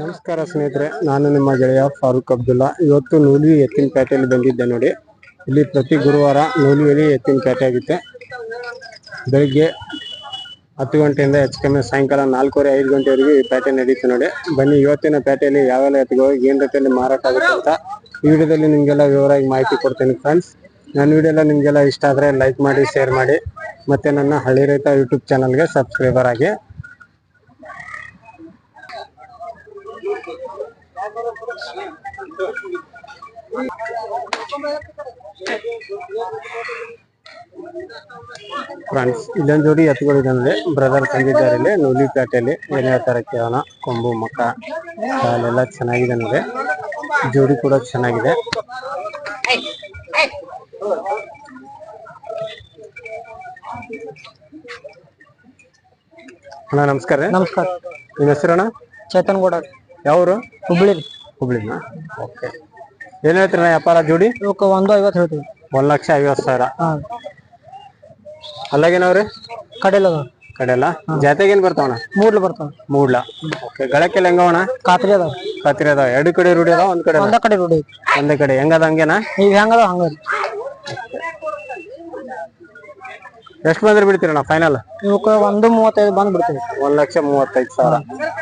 ನಮಸ್ಕಾರ ಸ್ನೇಹಿತರೆ, ನಾನು ನಿಮ್ಮ ಗೆಳೆಯ ಫಾರೂಕ್ ಅಬ್ದುಲ್ಲಾ. ಇವತ್ತು ನೂಲಿ ಎತ್ತಿನ ಪೇಟೆಯಲ್ಲಿ ಬಂದಿದ್ದೆ ನೋಡಿ. ಇಲ್ಲಿ ಪ್ರತಿ ಗುರುವಾರ ನೂಲಿಯಲ್ಲಿ ಎತ್ತಿನ ಪೇಟೆ ಆಗುತ್ತೆ. ಬೆಳಿಗ್ಗೆ ಹತ್ತು ಗಂಟೆಯಿಂದ ಹೆಚ್ಚು ಕಮ್ಮಿ ಸಾಯಂಕಾಲ ನಾಲ್ಕೂವರೆ, ಐದು ಗಂಟೆವರೆಗೂ ಈ ಪೇಟೆ ನಡೀತು ನೋಡಿ. ಬನ್ನಿ, ಇವತ್ತಿನ ಪೇಟೆಯಲ್ಲಿ ಯಾವೆಲ್ಲ ಎತ್ತುಗಳು, ಏನು ರೀತಿಯಲ್ಲಿ ಮಾರಾಟ ಆಗುತ್ತೆ ಅಂತ ಈ ವಿಡಿಯೋದಲ್ಲಿ ನಿಮಗೆಲ್ಲ ವಿವರವಾಗಿ ಮಾಹಿತಿ ಕೊಡ್ತೀನಿ ಫ್ರೆಂಡ್ಸ್ ನನ್ನ ವಿಡಿಯೋ ಎಲ್ಲ ನಿಮಗೆಲ್ಲ ಇಷ್ಟ ಆದರೆ ಲೈಕ್ ಮಾಡಿ ಶೇರ್ ಮಾಡಿ. ಮತ್ತು ನನ್ನ ಹಳ್ಳಿ ರೈತ ಯೂಟ್ಯೂಬ್ ಚಾನಲ್ಗೆ ಸಬ್ಸ್ಕ್ರೈಬರ್ ಆಗಿ. ಫ್ರೆಂಡ್ಸ್ ಇಲ್ಲೊಂದು ಜೋಡಿ ಎತ್ತುಗಳಿದೆ ಅಂದ್ರೆ ಬ್ರದರ್ ತಂದಿದ್ದಾರೆ ಇಲ್ಲಿ ನೂಲಿ ಪೇಟೆಯಲ್ಲಿ ಏನ್ ಹೇಳ್ತಾರೆ ಕೇಳೋಣ ಕೊಂಬು ಮಕ್ಕ ಕಾಲೆಲ್ಲ ಚೆನ್ನಾಗಿದೆ ನೋಡಿ. ಜೋಡಿ ಕೂಡ ಚೆನ್ನಾಗಿದೆ. ಅಣ್ಣ ನಮಸ್ಕಾರ ನಮಸ್ಕಾರ. ನಿಮ್ಮ ಹೆಸರಣ್ಣ ಚೇತನ್ ಗೌಡ. ಯಾವರು? ಹುಬ್ಳಿ. ರೀ ಹುಬ್ಳಿನ? ಓಕೆ ಏನ್ ಹೇಳ್ತೀರ ವ್ಯಾಪಾರ ಜೋಡಿ? ಇವಕ್ಕೆ ಒಂದು ಐವತ್ತು ಹೇಳ್ತೀವಿ. ಒಂದ್ ಲಕ್ಷ ಐವತ್ ಸಾವಿರ. ಹಾಂ. ಅಲ್ಲಾಗೇನವ್ರಿ ಕಡೆಲ್ಲ ಅದಾವ. ಕಡೆಲ್ಲ ಜಾತೆಗೇನ್ ಬರ್ತಾವಣ ಮೂಡ್ಲ ಬರ್ತಾವ. ಮೂಡ್ಲ? ಓಕೆ ಗಳಕ್ಕೆಲ್ಲ ಹೆಂಗವಣ ಕಾತ್ರಿ ಅದಾವ. ಕಾತ್ರಿ ಅದಾವ. ಎರಡು ಕಡೆ ರೂಢಿ ಅದಾವ ಒಂದ್ ಕಡೆ ಒಂದ ಕಡೆ ರೂಢಿ ಐತಿ. ಒಂದೇ ಕಡೆ. ಹೆಂಗದ ಹಂಗೇನ? ಈಗ ಹೆಂಗದ ಹಂಗ ರೀ ಎಷ್ಟು ಬಂದ್ರೆ ಬಿಡ್ತೀರಣ್ಣ ಫೈನಲ್ ಇವಕ್ಕೆ ಒಂದು ಮೂವತ್ತೈದು ಬಂದ್ ಬಿಡ್ತೀವಿ ಒಂದ್ ಲಕ್ಷ ಮೂವತ್ತೈದು ಸಾವಿರ.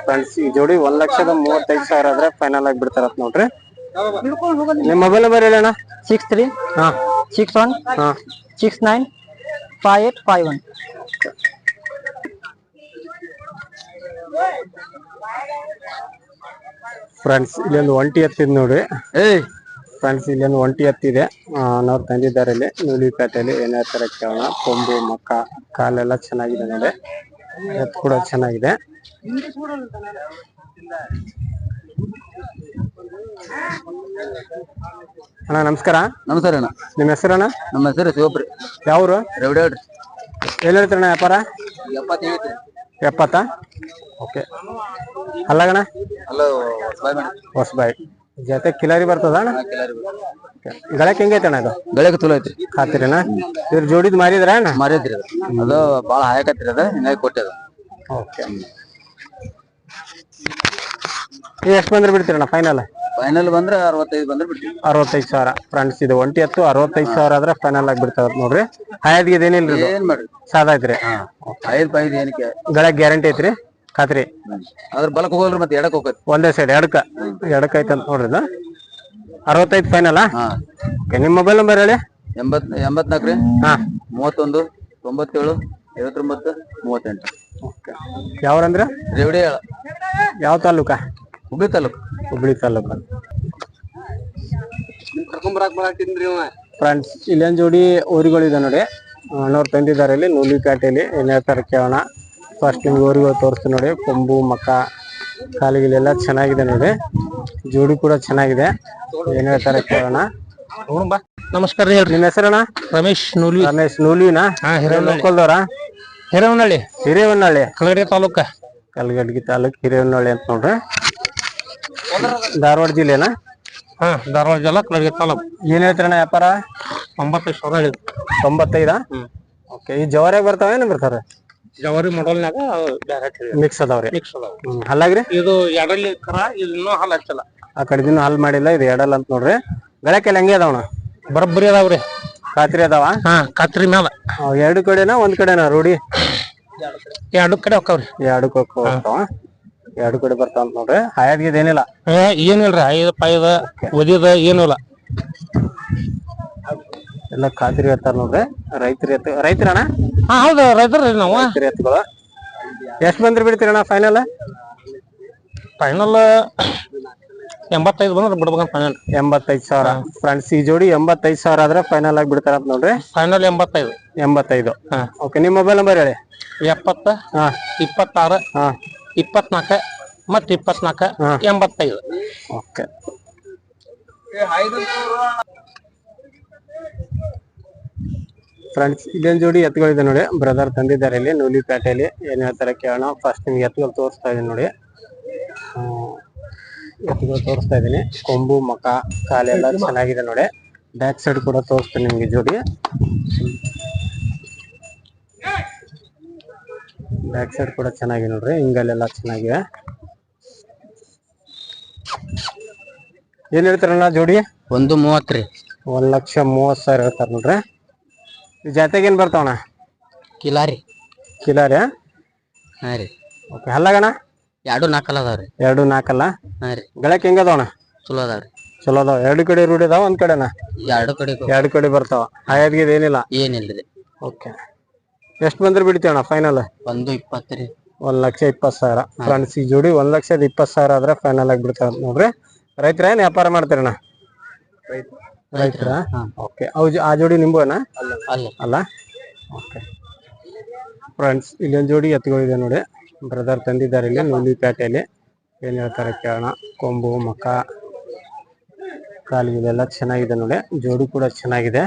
ಫ್ರೆಂಡ್ಸ್ ಈ ಜೋಡಿ ಒಂದ್ ಲಕ್ಷದ ಮೂವತ್ತೈದು ಸಾವಿರ ಆದ್ರೆ ಫೈನಲ್ ಆಗಿ ಬಿಡ್ತಾರತ್ ನೋಡ್ರಿ. ನಿಮ್ ಮೊಬೈಲ್ ನಂಬರ್ ಹೇಳಣ್ಣ? ಸಿಕ್ಸ್ ತ್ರೀ ಹಾ. ಸಿಕ್ಸ್ ಒನ್ ಹಾ. Six nine five eight five one. Friends ಇಲ್ಲೊಂದು ಒಂಟಿ ಎತ್ತಿದ್ ನೋಡ್ರಿ. ಏಯ್. ಫ್ರೆಂಡ್ಸ್ ಇಲ್ಲೊಂದು ಒಂಟಿ ಎತ್ತಿದೆ ಅವ್ರು ತಂದಿದ್ದಾರೆ ಇಲ್ಲಿ. ನೂಲಿಪೇಟೆಯಲ್ಲಿ ಏನೇ ತರ ಕೇಳೋಣ. ಕೊಂಬು ಮಕ್ಕ ಕಾಲೆಲ್ಲ ಚೆನ್ನಾಗಿದೆ ನೋಡಿ ಎತ್ತು ಕೂಡ ಚೆನ್ನಾಗಿದೆ. ಅಣ್ಣ ನಮಸ್ಕಾರ. ನಮಸ್ಕಾರ ಅಣ್ಣ. ನಿಮ್ಮ ಹೆಸರಣ್ಣ? ನಮ್ಮ ಹೆಸರು ಶಿವಪ್ರಿ. ಯಾವ್ರು? ರೆವಡೇಡ್ರಿ ಎಲ್ಲಿ ಹೇಳ್ತೀರಣ್ಣ ವ್ಯಾಪಾರ? ಎಪ್ಪತ್ತೈದು ಎಪ್ಪತ್ತಾ? ಓಕೆ. ಅಲ್ಲಗಣ ಮೇಡಮ್. ಹೊಸಬಾಯಿ. ಜೊತೆ ಕಿಲಾರಿ ಬರ್ತದ ಅಣ್ಣ? ಗಳಕ್ಕೆ ಹೆಂಗೈತೆ ಅಣ್ಣ ಇದು? ಗಳಕ್ಕೆ ಚಲೋ ಐತಿ ಖಾತಿರಿನ? ಇದ್ರ ಜೋಡಿದ್ ಮಾರಿದ್ರ ಅಣ್ಣ? ಮಾರಿದ್ರಿ ಅದು ಅದು ಭಾಳ ಹಾಯಕತ್ರಿ ಅದ ಹಿಂಗಾಗಿ ಕೊಟ್ಟೆ ಅದು. ಓಕೆ. ಎಷ್ಟು ಬಂದ್ರೆ ಬಿಡ್ತೀರಣ್ಣ ಫೈನಲ್ ಫೈನಲ್ ಬಂದ್ರೆ ಅರವತ್ತೈದು ಬಂದ್ರೆ ಬಿಡ್ತೀವಿ. ಅರವತ್ತೈದು ಸಾವಿರ. ಫ್ರೆಂಡ್ಸ್ ಇದು ಒಂಟಿ ಹತ್ತು ಅರವತ್ತೈದು ಸಾವಿರ ಆದ್ರೆ ಫೈನಲ್ ಆಗಿ ಬಿಡ್ತಾವ ನೋಡ್ರಿ. ಹಾಯದ್ಗೆ ಏನಿಲ್ಲ ಇದು? ಏನ್ ಮಾಡ್ರಿ? ಸಾದಾ ಐತ್ರಿ? ಐದು ಐದು ಏನಕ್ಕೆ? ಗಳಕ್ಕೆ ಗ್ಯಾರಂಟಿ ಐತ್ರಿ? ಖಾತ್ರಿ? ಅದ್ರ ಬಲಕ್ ಹೋಗಲ್ರಿ ಮತ್ತೆ ಎಡಕ್ ಹೋಗತ್ ಒಂದೇ ಸೈಡ್ ಎಡಕ ಎಡಕ್ ಐತಂತ ನೋಡ್ರಿ ಇದು. ಅರವತ್ತೈದು ಫೈನಲ್ ನಿಮ್ ನಿಮ್ಮ ಮೊಬೈಲ್ ನಂಬರ್ ಹೇಳಿ? ಎಂಬತ್ ಎಂಬತ್ನಾಲ್ಕು ರೀ? ಹಾ. ಮೂವತ್ತೊಂದು ತೊಂಬತ್ತೇಳು ಐವತ್ತೊಂಬತ್ತು ಮೂವತ್ತೆಂಟು. ಓಕೆ ಯಾವ್ರಂದ್ರೆ? ರೇವಡಿ ಯಾವ ತಾಲೂಕಾ? ಹುಬ್ಳಿ ತಾಲೂಕು. ಹುಬ್ಳಿ ತಾಲೂಕು. ಕರ್ಕೊಂಬರಾಕ್ ಬರಾಕಿನ್ರಿ ಫ್ರೆಂಡ್ಸ್ ಇಲ್ಲೊಂದು ಜೋಡಿ ಊರುಗಳಿದೆ ನೋಡಿ. ಅಣ್ಣವ್ರು ತಂದಿದ್ದಾರೆ ಇಲ್ಲಿ ನೂಲಿಪೇಟೆಯಲ್ಲಿ ಏನೇ ಥರ ಕೇಳೋಣ ಫಸ್ಟ್ ನಿಮ್ಗೆ ಊರುಗಳು ತೋರಿಸ್ತೀನಿ ನೋಡಿ. ಕೊಂಬು ಮಕ್ಕ ಕಾಲಿಗಿಲೆಲ್ಲ ಚೆನ್ನಾಗಿದೆ ನೋಡಿ. ಜೋಡಿ ಕೂಡ ಚೆನ್ನಾಗಿದೆ. ಏನೇ ಥರ ಕೇಳೋಣ ನಮಸ್ಕಾರ ರೀ ಹೇಳ್ರಿ. ನಿಮ್ಮ ಹೆಸರಣ್ಣ? ರಮೇಶ್ ನೂಲಿ ರಮೇಶ್ ನೂಲಿನ ಹಾ ಹಿರೇನಹಳ್ಳಿ ಲೋಕಲ್ದವ್ರ? ಹಿರೇನಹಳ್ಳಿ ಹಿರೇವನಹಳ್ಳಿ. ಕಲಗಡಿ ತಾಲೂಕ. ಕಲಗಡ್ಗಿ ತಾಲೂಕ್ ಹಿರೇವನಹಳ್ಳಿ ಅಂತ ನೋಡ್ರಿ. ಧಾರವಾಡ ಜಿಲ್ಲೆನಾ? ಹಾ ಧಾರವಾಡ ಜಿಲ್ಲಾ ಕಲಡಿಗೆ ತಾಲೂಕು. ಏನ್ ಹೇಳ್ತಾರಣ್ಣ ವ್ಯಾಪಾರ? ತೊಂಬತ್ತೈದು ಸಾವಿರ ಹೇಳಿದ್ರು. ತೊಂಬತ್ತೈದಾ? ಓಕೆ ಈ ಜವಾರಿಯಾಗ ಬರ್ತಾವ ಏನ್ ಬರ್ತಾರ? ಜವಾರಿ ಮಾಡಲ್ನಾಗ ಮಿಕ್ಸ್ ಅದಾವ್ರಿ. ಮಿಕ್ಸ್ ಅದಾವ. ಹ್ಮ್ ಹಲ್ಲಾಗ್ರಿ? ಇದು ಎಡಲ್ ಕರ ಇದು ಇನ್ನೂ ಹಾಲು ಹಚ್ಚಲ್ಲ. ಆ ಕಡೆ ದಿನ ಹಾಲ್ ಮಾಡಿಲ್ಲ ಇದು ಎಡಲ್ ಅಂತ ನೋಡ್ರಿ. ಗಳಕೆಲ್ಲ ಹೆಂಗೆ ಅದಾವಣ ಬರಬ್ಬರಿ ಅದಾವ್ರಿ. ಖಾತ್ರಿ ಅದಾವ? ಹಾ ಕತ್ರಿ ಮ್ಯಾಲ. ಅವ್ ಎರಡು ಕಡೆನಾ ಒಂದ್ ಕಡೆನಾ ರೂಢಿ? ಎರಡು ಕಡೆ ಹೋಗ್ತಾವ್ರಿ. ಎರಡು ಹೋಗ್ತಾವ. ಎರಡು ಕಡೆ ಬರ್ತಾವ ನೋಡ್ರಿ. ಹಾಯಾದ್ಗಿದ್ ಏನಿಲ್ಲ. ಏ ಏನಿಲ್ರಿ ಐದು ಪಾಯದ ಒದಿದ ಏನಿಲ್ಲ ಇಲ್ಲ. ಎಲ್ಲ ಖಾತ್ರಿ ಇರ್ತಾರ ನೋಡ್ರಿ. ರೈತರಿ ಎತ್ತು ರೈತರಣ್ಣ ಹಾ ಹೌದು ರೈತರ ನಾವು. ರೈತರಿ ಎತ್ತುಗಳು. ಎಷ್ಟ್ ಬಂದ್ರೆ ಬಿಡ್ತೀರಣ್ಣ ಫೈನಲ್ ಫೈನಲ್ ಎಂಬತ್ತೈದು ಬಂದ್ರೆ ಬಿಡ್ಬೇಕಂತ ಫೈನಲ್ ಎಂಬತ್ತೈದು ಸಾವಿರ. ಫ್ರೆಂಡ್ಸ್ ಈ ಜೋಡಿ ಎಂಬತ್ತೈದು ಸಾವಿರ ಆದ್ರೆ ಫೈನಲ್ ಆಗಿ ಬಿಡ್ತಾರ ಅಂತ ನೋಡ್ರಿ. ಫೈನಲ್ ಎಂಬತ್ತೈದು. ಎಂಬತ್ತೈದು. ಹಾ. ಓಕೆ ನಿಮ್ಮ ಮೊಬೈಲ್ ನಂಬರ್ ಹೇಳಿ. ಎಪ್ಪತ್ತ ಹಾ. ಇಪ್ಪತ್ತಾರು ಹಾ. ಇಪ್ಪತ್ನಾಲ್ಕ ಮತ್ ಇಪ್ಪತ್ನಾಲ್ಕು. ಎಂಬತ್ತೈದು. ಓಕೆ. ಫ್ರೆಂಡ್ಸ್ ಇದೊಂದು ಜೋಡಿ ಎತ್ತುಗಳಿದೆ ನೋಡಿ. ಬ್ರದರ್ ತಂದಿದ್ದಾರೆ ಇಲ್ಲಿ ನೂಲಿಪೇಟೆಯಲ್ಲಿ ಏನ್ ಹೇಳ್ತಾರೆ ಕೇಳೋಣ. ಫಸ್ಟ್ ನಿಮ್ಗೆ ಎತ್ತುಗಳು ತೋರಿಸ್ತಾ ಇದೀನಿ ನೋಡಿ. ಎತ್ತುಗಳು ತೋರಿಸ್ತಾ ಇದೀನಿ. ಕೊಂಬು ಮಕ ಕಾಲೆಲ್ಲ ಚೆನ್ನಾಗಿದೆ ನೋಡಿ. ಬ್ಯಾಕ್ ಸೈಡ್ ಕೂಡ ತೋರಿಸ್ತೀನಿ ನಿಮ್ಗೆ ಜೋಡಿ. ಬ್ಯಾಕ್ ಸೈಡ್ ಕೂಡ ಚೆನ್ನಾಗಿದೆ ನೋಡ್ರಿ ಹಿಂಗಲ್ಲೆಲ್ಲ ಚೆನ್ನಾಗಿವೆ. ಏನ್ ಹೇಳ್ತಾರಣ್ಣ ಜೋಡಿ? ಒಂದು ರೀ. ಒಂದ್ ಲಕ್ಷ ಮೂವತ್ ಸಾವಿರ ಹೇಳ್ತಾರ ನೋಡ್ರಿ. ಜಾತೆಗೆ ಏನ್ ಬರ್ತಾವಣ ಕಿಲಾರಿ. ಕಿಲಾರಿ ಹಾಂ ರೀ. ಓಕೆ ಹಲ್ಲಗಣ? ಎರಡು ನಾಲ್ಕಲ್ಲ ಅದಾವ್ರಿ ಎರಡು ನಾಲ್ಕಲ್ಲ ಹಾಂ ರೀ. ಗಳಕ್ ಹೆಂಗದವಣ ಚಲೋ ಅದಾವ್ರಿ ಚಲೋ ಅದಾವ. ಎರಡು ಕಡೆ ರೂಢಿ ಅದಾವ ಒಂದ್ ಕಡೆನಾ? ಎರಡು ಕಡೆ ಎರಡು ಕಡೆ ಬರ್ತಾವ. ಹಾಯಾದ್ಗಿದ್ ಏನಿಲ್ಲ? ಏನಿಲ್ಲ ಓಕೆ ಎಷ್ಟು ಬಂದ್ರೆ ಬಿಡ್ತೀವಣ್ಣ ಫೈನಲ್ ಒಂದು ಇಪ್ಪತ್ತ್ರಿ ಒಂದ್ ಲಕ್ಷ ಇಪ್ಪತ್ತು ಸಾವಿರ. ಫ್ರೆಂಡ್ಸ್ ಈ ಜೋಡಿ ಒಂದ್ ಲಕ್ಷದ ಇಪ್ಪತ್ತು ಸಾವಿರ ಆದ್ರೆ ಫೈನಲ್ ಆಗಿ ಬಿಡ್ತಾರ ನೋಡ್ರಿ. ರೈತರ ಏನ್ ವ್ಯಾಪಾರ ಮಾಡ್ತೀರಣ್ಣ? ರೈತರ? ಓಕೆ ಅವು ಆ ಜೋಡಿ ನಿಂಬುವನ ಅಲ್ಲ ಅಲ್ಲ. ಓಕೆ ಫ್ರೆಂಡ್ಸ್ ಇಲ್ಲೊಂದು ಜೋಡಿ ಎತ್ತುಗಳಿದೆ ನೋಡಿ. ಬ್ರದರ್ ತಂದಿದ್ದಾರೆ ಇಲ್ಲಿ ನೂಲಿ ಪೇಟೆಯಲ್ಲಿ ಏನ್ ಹೇಳ್ತಾರೆ ಕೇಳೋಣ. ಕೊಂಬು ಮಕ್ಕ ಕಾಲು ಇದೆಲ್ಲ ಚೆನ್ನಾಗಿದೆ ನೋಡಿ. ಜೋಡಿ ಕೂಡ ಚೆನ್ನಾಗಿದೆ.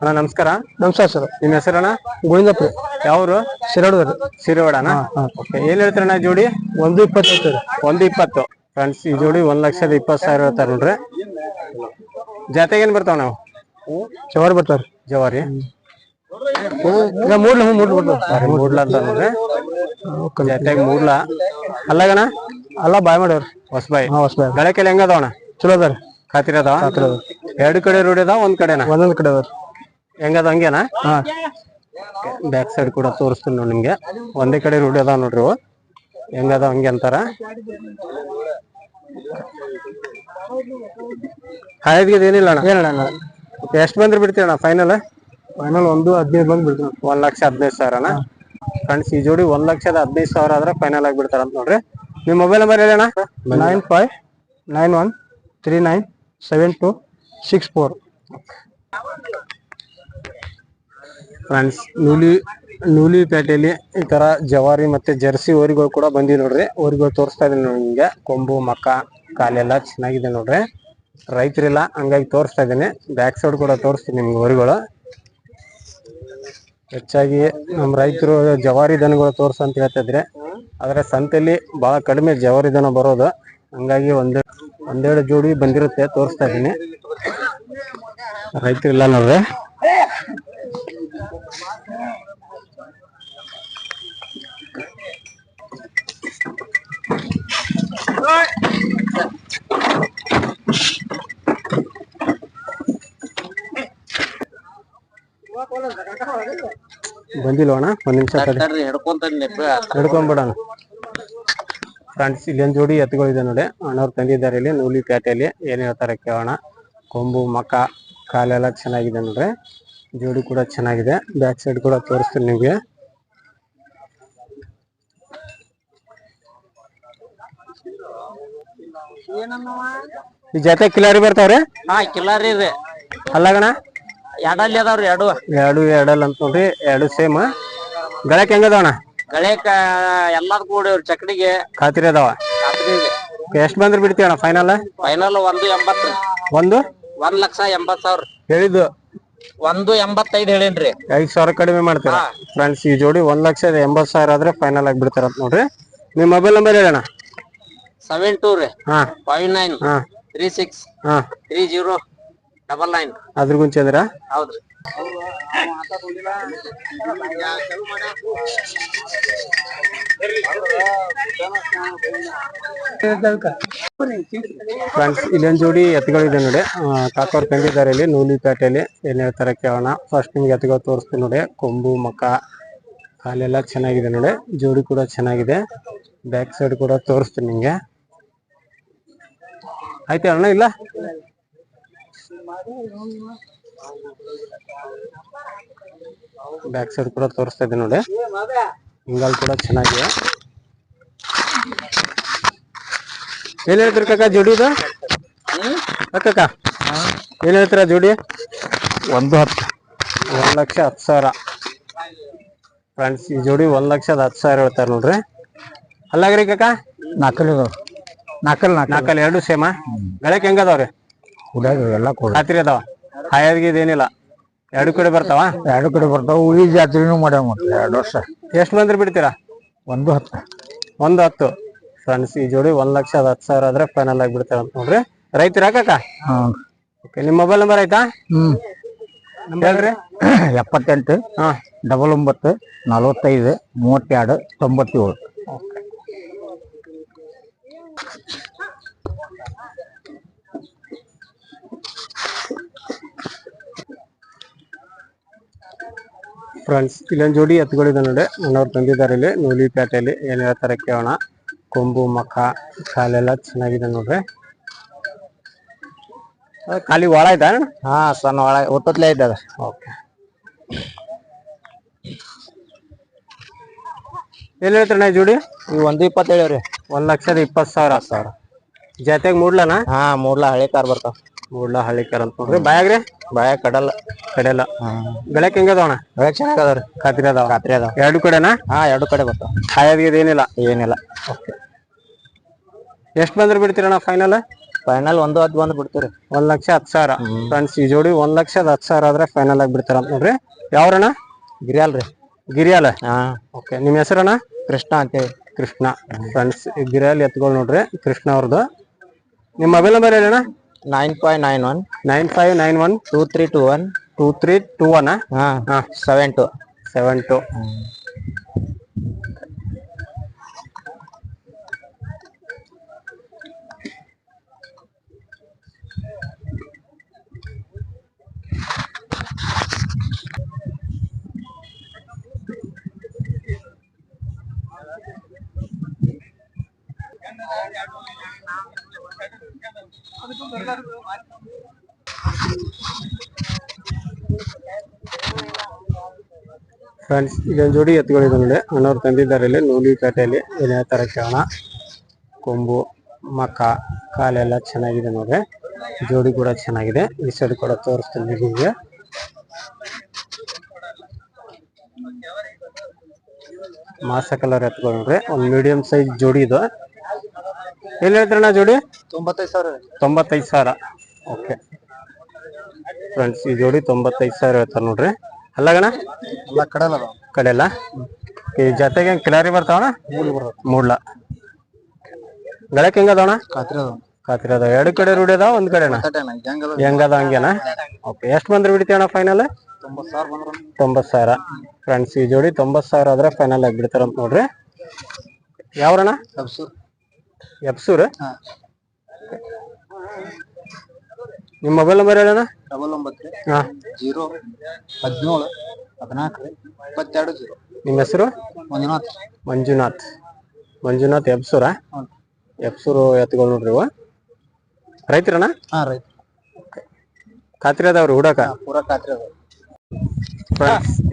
ಅಣ್ಣ ನಮಸ್ಕಾರ. ನಮಸ್ಕಾರ ಸರ್. ನಿಮ್ಮ ಹೆಸರಣ್ಣ? ಗೋವಿಂದಪ್ಪ. ಯಾವ್ರು? ಶಿರೋಡದವ್ರು ಶಿರೋಡಣ್ಣ ಓಕೆ ಏನ್ ಹೇಳ್ತಾರಣ್ಣ ಜೋಡಿ? ಒಂದು ಇಪ್ಪತ್ತು ಒಂದು ಇಪ್ಪತ್ತು. ಫ್ರೆಂಡ್ಸ್ ಈ ಜೋಡಿ ಒಂದ್ ಲಕ್ಷದ ಇಪ್ಪತ್ತು ಸಾವಿರ ಹೇಳ್ತಾರ ನೋಡ್ರಿ. ಜಾತೆಗೆ ಏನ್ ಬರ್ತಾವ ನಾವು? ಜವಾರಿ ಬರ್ತಾರ ಜವಾರಿ? ಮೂಡ್ಲ ಮೂಡ್ಲ ಬರ್ತಾವ ಮೂಡ್ಲ ಅಂತ ನೋಡ್ರಿ ಜಾತ್ಯಾಗ ಮೂಡ್ಲ. ಅಲ್ಲಗಣ ಅಲ್ಲ ಬಾಯ್ ಮಾಡ್ಯಾರ ಹೊಸಬಾಯಿ. ಹೊಸಬಾಯಿ. ಗಳಕ್ಕೆಲ್ಲ ಹೆಂಗದವಣ ಚಲೋ ಅದಾರ ಖಾತ್ರಿ ಅದಾವ? ಎರಡು ಕಡೆ ರೂಢಿ ಅದಾವ ಒಂದ್ ಕಡೆನ? ಒಂದೊಂದ್ ಕಡೆ ಅದಾವ ಹೆಂಗದ ಹಂಗೇನಾ? ಬ್ಯಾಕ್ ಸೈಡ್ ಕೂಡ ತೋರಿಸ್ತೀನಿ ನೋಡಿ ನಿಮ್ಗೆ. ಒಂದೇ ಕಡೆ ರೂಢಿ ಅದಾವ ನೋಡ್ರಿ ಇವು. ಹೆಂಗದ ಹಂಗೆ ಅಂತಾರ. ಹಾಯದ್ಗಿದ್ ಏನಿಲ್ಲ ಅಣ್ಣ? ಏನಣ್ಣ ಎಷ್ಟು ಬಂದ್ರೆ ಬಿಡ್ತೀರಣ್ಣ ಫೈನಲ್ ಫೈನಲ್ ಒಂದು ಹದಿನೈದು ಬಂದ್ ಬಿಡ್ತೀನಿ ಒಂದ್ ಲಕ್ಷ ಹದಿನೈದು ಸಾವಿರನ? ಫ್ರೆಂಡ್ಸ್ ಈ ಜೋಡಿ ಒಂದ್ ಲಕ್ಷದ ಹದಿನೈದು ಸಾವಿರ ಆದ್ರೆ ಫೈನಲ್ ಆಗಿ ಬಿಡ್ತಾರ ಅಂತ ನೋಡ್ರಿ. ನಿಮ್ಮ mobile number ಹೇಳಣ್ಣ nine five nine one three nine seven two six four friends Nooli ನೂಲಿ ಪೇಟೆಯಲ್ಲಿ ಈ ತರ ಜವಾರಿ ಮತ್ತೆ ಜರ್ಸಿ ಓರಿಗಳು ಕೂಡ ಬಂದಿವೆ ನೋಡ್ರಿ. ಓರಿಗಳು ತೋರಿಸ್ತಾ ಇದ್ದೀನಿ ನಿಮ್ಗೆ. ಕೊಂಬು, ಮಕ್ಕ, ಕಾಲೆಲ್ಲ ಚೆನ್ನಾಗಿದೆ ನೋಡ್ರಿ. ರೈತರಿಲ್ಲ ಹಂಗಾಗಿ ತೋರಿಸ್ತಾ ಇದೀನಿ ಬ್ಯಾಕ್ ಸೈಡ್ ಕೂಡ ತೋರಿಸ್ತೀನಿ ನಿಮ್ಗೆ ಓರಿಗಳು ಹೆಚ್ಚಾಗಿ ನಮ್ಮ ರೈತರು ಜವಾರಿ ದನಗಳು ತೋರಿಸು ಅಂತ ಹೇಳ್ತಾ ಇದ್ರೆ, ಆದ್ರೆ ಸಂತೆಯಲ್ಲಿ ಬಹಳ ಕಡಿಮೆ ಜವಾರಿ ದನ ಬರೋದು. ಹಂಗಾಗಿ ಒಂದೇ ಒಂದೆರಡು ಜೋಡಿ ಬಂದಿರುತ್ತೆ ತೋರಿಸ್ತಾ ಇದೀನಿ. ರೈತರಿಲ್ಲ ನೋಡ್ರೆ. ಬಂದಿಲ್ವಣ ಒಂದ್ ನಿಮಿಷ ಹಿಡ್ಕೊಂಡ್ಬಿಡೋಣ ಫ್ರೆಂಡ್ಸ್ ಇಲ್ಲೊಂದ್ ಜೋಡಿ ಎತ್ತುಗಳಿದೆ ನೋಡಿ. ಅಣ್ಣವ್ರು ತಂದಿದ್ದಾರೆ ಇಲ್ಲಿ ನೂಲಿ ಪ್ಯಾಟೆಯಲ್ಲಿ ಏನ್ ಹೇಳ್ತಾರೆ ಕೇಳೋಣ. ಕೊಂಬು ಮಕ ಕಾಲೆಲ್ಲ ಚೆನ್ನಾಗಿದೆ ನೋಡ್ರಿ. ಜೋಡಿ ಕೂಡ ಚೆನ್ನಾಗಿದೆ. ಬ್ಯಾಕ್ ಸೈಡ್ ಕೂಡ ತೋರಿಸ್ತೀನಿ ನಿಮ್ಗೆ. ಈ ಜೊತೆ ಕಿಲಾರಿ ಬರ್ತಾವ್ರಿ? ಹಾ ಕಿಲಾರಿ ರೀ. ಅಲ್ಲಗಣ ಎರಡಲ್ಲಿ ಅದಾವ್ರಿ ಎರಡು. ಎರಡು ಎರಡಲ್ಲಿ ಅಂತ ನೋಡ್ರಿ. ಎರಡು ಸೇಮ್. ಗಳಕ್ ಹೆಂಗದವಣ ಗಳೇಕ ಎಲ್ಲಾದ್ ಕೂಡಿ ಚಕಡಿಗೆ ಖಾತ್ರಿ ಅದಾವ? ಎಷ್ಟ್ ಬಂದ್ರೆ ಬಿಡ್ತೀವಣ ಫೈನಲ್ ಫೈನಲ್ ಒಂದು ಎಂಬತ್ತು. ಒಂದು? ಒಂದ್ ಲಕ್ಷ ಎಂಬತ್ ಸಾವಿರ. ಹೇಳಿದ್ದು? ಒಂದು ಎಂಬತ್ತೈದು ಹೇಳೇನ್ರಿ. ಐದ್ ಸಾವಿರ ಕಡಿಮೆ ಮಾಡ್ತೀರಾ? ಫ್ರೆಂಡ್ಸ್ ಈ ಜೋಡಿ ಒಂದ್ ಲಕ್ಷದ ಎಂಬತ್ ಸಾವಿರ ಆದ್ರೆ ಫೈನಲ್ ಆಗಿ ಬಿಡ್ತಾರ ನೋಡ್ರಿ. ನಿಮ್ ಮೊಬೈಲ್ ನಂಬರ್ ಹೇಳೋಣ ಸೆವೆನ್ ಟೂ ರೀ. ಹಾ. ಫೈವ್ ನೈನ್ ಹಾ. ತ್ರೀ ಸಿಕ್ಸ್ ಹಾ. ತ್ರೀ ಜೀರೋ ಡಬಲ್ ನೈನ್ ಅದ್ರ ಗುಂಚಿ ಅಂದ್ರ? ಹೌದ್ರಿ. ಫ್ರೆಂಡ್ಸ್ ಇಲ್ಲೊಂದು ಜೋಡಿ ಎತ್ತುಗಳಿದೆ ನೋಡಿ. ಕಾಕೋರ್ ತಂದಿದ್ದಾರೆ ಇಲ್ಲಿ ನೂಲಿ ಪೇಟೆಯಲ್ಲಿ ಏನ್ ಹೇಳ್ತಾರೆ ಕೇಳೋಣ. ಫಸ್ಟ್ ನಿಮ್ಗೆ ಎತ್ತುಗಳು ತೋರಿಸ್ತೀನಿ ನೋಡಿ. ಕೊಂಬು, ಮಕ, ಕಾಲೆಲ್ಲ ಚೆನ್ನಾಗಿದೆ ನೋಡಿ. ಜೋಡಿ ಕೂಡ ಚೆನ್ನಾಗಿದೆ. ಬ್ಯಾಕ್ ಸೈಡ್ ಕೂಡ ತೋರಿಸ್ತೀನಿ ನಿಮ್ಗೆ. ಆಯ್ತು ಅಣ್ಣ, ಇಲ್ಲ? ಬ್ಯಾಕ್ ಸೈಡ್ ಕೂಡ ತೋರಿಸ್ತಾ ಇದೆ ನೋಡಿ. ಹಿಂಗಲ್ ಕೂಡ ಚೆನ್ನಾಗಿದೆ. ಏನ್ ಹೇಳ್ತೀರಿ ಕಕ್ಕ ಜೋಡಿದು ಕಕ್ಕ ಏನ್ ಹೇಳ್ತೀರ ಜೋಡಿ? ಒಂದು ಹತ್ತು. ಒಂದ್ ಲಕ್ಷ ಹತ್ತು ಸಾವಿರ. ಫ್ರೆಂಡ್ಸ್ ಈ ಜೋಡಿ ಒಂದ್ ಲಕ್ಷದ ಹತ್ತು ಸಾವಿರ ಹೇಳ್ತಾರೆ ನೋಡ್ರಿ. ಅಲ್ಲಾಗ್ರಿ ಕಕ್ಕ ನಾಲ್ಕಲ್ಲಿ ನಾಲ್ಕಲ್ ನಾಲ್ಕಲ್ಲಿ ಎರಡು ಸೇಮ? ಗಳಕ್ ಹೆಂಗದವ್ರಿ ಎಲ್ಲ ಕೊಡ. ಖಾತ್ರಿ ಅದಾವ? ಹಾಯಾದ್ಗಿದ್ ಏನಿಲ್ಲ ಎರಡು ಕಡೆ ಬರ್ತಾವ? ಎರಡು ಕಡೆ ಬರ್ತಾವ. ಉಳಿ ಜಾತ್ರೆನೂ ಮಾಡ್ಯಾವ ಮತ್ತೆ ಎರಡು ವರ್ಷ. ಎಷ್ಟು ಮಂದಿ ಬಿಡ್ತೀರಾ? ಒಂದು ಹತ್ತು. ಒಂದು ಹತ್ತು. ಫ್ರೆಂಡ್ಸ್ ಈ ಜೋಡಿ ಒಂದ್ ಲಕ್ಷ ಹತ್ತು ಸಾವಿರ ಆದ್ರೆ ಫೈನಲ್ ಆಗಿ ಬಿಡ್ತಾರೆ ಅಂತ ನೋಡ್ರಿ. ರೈತರ ಕಾಕ? ಓಕೆ ನಿಮ್ಮ ಮೊಬೈಲ್ ನಂಬರ್ ಆಯ್ತಾ? ಹ್ಮ್. ಹೇಳ್ರಿ. ಎಪ್ಪತ್ತೆಂಟು ಹಾ. ಡಬಲ್ ಒಂಬತ್ತು ನಲವತ್ತೈದು ಮೂವತ್ತೆರಡು ತೊಂಬತ್ತೇಳು. ಫ್ರೆಂಡ್ಸ್ ಇಲ್ಲೊಂದು ಜೋಡಿ ಎತ್ತುಗಳಿದೆ ನೋಡಿ. ನನ್ನವ್ರು ತಂದಿದ್ದಾರೆ ಇಲ್ಲಿ. ನೂಲಿ ಪ್ಯಾಟೆಯಲ್ಲಿ ಏನ್ ಹೇಳ್ತಾರೆ ಕೇಳೋಣ. ಕೊಂಬು ಮಖ ಕಾಲೆಲ್ಲ ಚೆನ್ನಾಗಿದೆ ನೋಡ್ರಿ. ಖಾಲಿ ಒಳ ಆಯ್ತಾ ಹಾ ಸಣ್ಣ ಒಳ ಒತ್ತೊತ್ಲೆ ಐತೆ ಅದ. ಓಕೆ. ಎಲ್ಲಿ ಹೇಳ್ತಾರಣ್ಣ ಈ ಜೋಡಿ? ಈ ಒಂದು ಇಪ್ಪತ್ತೇಳು ರೀ. ಒಂದ್ ಲಕ್ಷದ ಇಪ್ಪತ್ತು ಸಾವಿರ. ಸಾವಿರ. ಜೊತೆಗೆ ಮೂಡ್ಲನ? ಹಾ ಮೂಡ್ಲ ಹಳೆ ಕಾರ್ ಬರ್ತಾವ. ಮೂಡ್ಲ ಹಳ್ಳಿಕರ್ ಅಂತ ನೋಡ್ರಿ. ಬಾಯಾಗ್ರಿ ಬಾಯ ಕಡಲ್ಲ ಕಡೆಯಲ್ಲ ಬೆಳಕ್ ಅಣ್ಣ? ಬೆಳಕ್ ಚೆನ್ನಾಗ್ ಅದಾವ್ರಿ ಖಾತ್ರಿ ಅದಾವ? ಖಾತ್ರಿ ಅದಾವ. ಎರಡು ಕಡೆನಾ? ಹಾ ಎರಡು ಕಡೆ ಬರ್ತಾವ. ಹಾಯದ್ಗಿದ ಏನಿಲ್ಲ? ಏನಿಲ್ಲ. ಎಷ್ಟು ಬಂದ್ರೆ ಬಿಡ್ತೀರಣ್ಣ ಫೈನಲ್ ಫೈನಲ್ ಒಂದು ಹತ್ತು ಬಂದ್ ಬಿಡ್ತೀರಿ ಒಂದ್ ಲಕ್ಷ ಹತ್ತು ಸಾವಿರ. ಫ್ರೆಂಡ್ಸ್ ಈ ಜೋಡಿ ಒಂದ್ ಲಕ್ಷದ ಹತ್ತು ಸಾವಿರ ಆದ್ರೆ ಫೈನಲ್ ಆಗಿ ಬಿಡ್ತಾರ ಅಂತ ನೋಡ್ರಿ. ಯಾವ್ರಣ್ಣ? ಗಿರಿಯಾಲ್ ರೀ. ಗಿರಿಯಾಲ. ಹಾ. ಓಕೆ ನಿಮ್ಮ ಹೆಸರಣ್ಣ? ಕೃಷ್ಣ ಅಂತೇಳಿ. ಕೃಷ್ಣ. ಫ್ರೆಂಡ್ಸ್ ಗಿರಿಯಾಲ್ ಎತ್ಗಳು ನೋಡ್ರಿ. ಕೃಷ್ಣ ಅವ್ರದ್ದು ನಿಮ್ಮ mobile number ಹೇಳಣ್ಣ nine five nine one nine five nine one two three two one two three two one ಹಾ seven two seven two friends ಇದೊಂದು ಜೋಡಿ ಎತ್ತುಗಳಿದೆ ನೋಡಿ. ಅಣ್ಣವ್ರು ತಂದಿದ್ದಾರೆ ಇಲ್ಲಿ. ನೂಲಿ ಪೇಟೆಯಲ್ಲಿ. ಏನೇ ತರ ಕೇಳೋಣ. ಕೊಂಬು, ಮಕ್ಕ, ಕಾಲೆಲ್ಲ ಚೆನ್ನಾಗಿದೆ ನೋಡ್ರಿ ಜೋಡಿ ಕೂಡ ಚೆನ್ನಾಗಿದೆ. ಈ ಸೈಡ್ ಕೂಡ ತೋರಿಸ್ತೀನಿ ನಿಮಗೆ. ಮಾಸ ಕಲರ್ ಎತ್ಕೊಂಡ್ರೆ ಒಂದು ಮೀಡಿಯಂ ಸೈಜ್ ಜೋಡಿ ಇದು. ಎಲ್ಲಿ ಹೇಳ್ತಾರಣ್ಣ ಜೋಡಿ? ತೊಂಬತ್ತೈದು ಸಾವಿರ ತೊಂಬತ್ತೈದು ಸಾವಿರ. ಓಕೆ. ಫ್ರೆಂಡ್ಸ್ ಈ ಜೋಡಿ ತೊಂಬತ್ತೈದು ಸಾವಿರ ಹೇಳ್ತಾರೆ ನೋಡ್ರಿ. ಅಲ್ಲಗಣ ಎಲ್ಲ ಕಡಲ ಅದಾವ. ಕಡೆಲ್ಲ ಈ ಜೊತೆಗೆ ಕಿಲಾರಿ ಬರ್ತಾವಣ ಮೂಡ್ಲ ಗಳಕ್ ಹೆಂಗದವಣ ಖಾತ್ರಿ ಅದಾವ ಖಾತ್ರಿ ಅದಾವ. ಎರಡು ಕಡೆ ರೂಢಿ ಅದಾವ ಒಂದ್ ಕಡೆನಾ ಹೆಂಗದ ಹಂಗೇನಾ ಓಕೆ. ಎಷ್ಟು ಬಂದ್ರೆ ಬಿಡ್ತೀವಣ ಫೈನಲ್ ತೊಂಬತ್ತು ಸಾವಿರ ಫ್ರೆಂಡ್ಸ್ ಈ ಜೋಡಿ ತೊಂಬತ್ತು ಸಾವಿರ ಆದ್ರೆ ಫೈನಲ್ ಆಗಿ ಬಿಡ್ತಾರಂತ ನೋಡ್ರಿ. ಯಾವ್ರಣ್ಣ? ಎಪ್ಸೂರ್? ನಿಮ್ಮ ಮೊಬೈಲ್ ನಂಬರ್ ಹೇಳಣ್ಣ? ಡಬಲ್ ಒಂಬತ್ತು ಹಾ. ಜೀರೋ ಹದಿನೇಳು ಹದಿನಾಲ್ಕು ಇಪ್ಪತ್ತೆರಡು ಜೀರೋ ನಿಮ್ಮ ಹೆಸರು? ಮಂಜುನಾಥ್. ಮಂಜುನಾಥ್. ಮಂಜುನಾಥ್ ಎಪ್ಸೂರ? ಎಪ್ಸೂರ್ ಎಬ್ಸೂರು ಎತ್ಗಳು ನೋಡ್ರಿ ಇವ. ರೈತರಣ್ಣ ಹಾ ರೈತ ಖಾತ್ರಿ ಅದಾವ್ರಿ ಹುಡಕ? ಪೂರಾ ಖಾತ್ರಿ ಅದಾವ.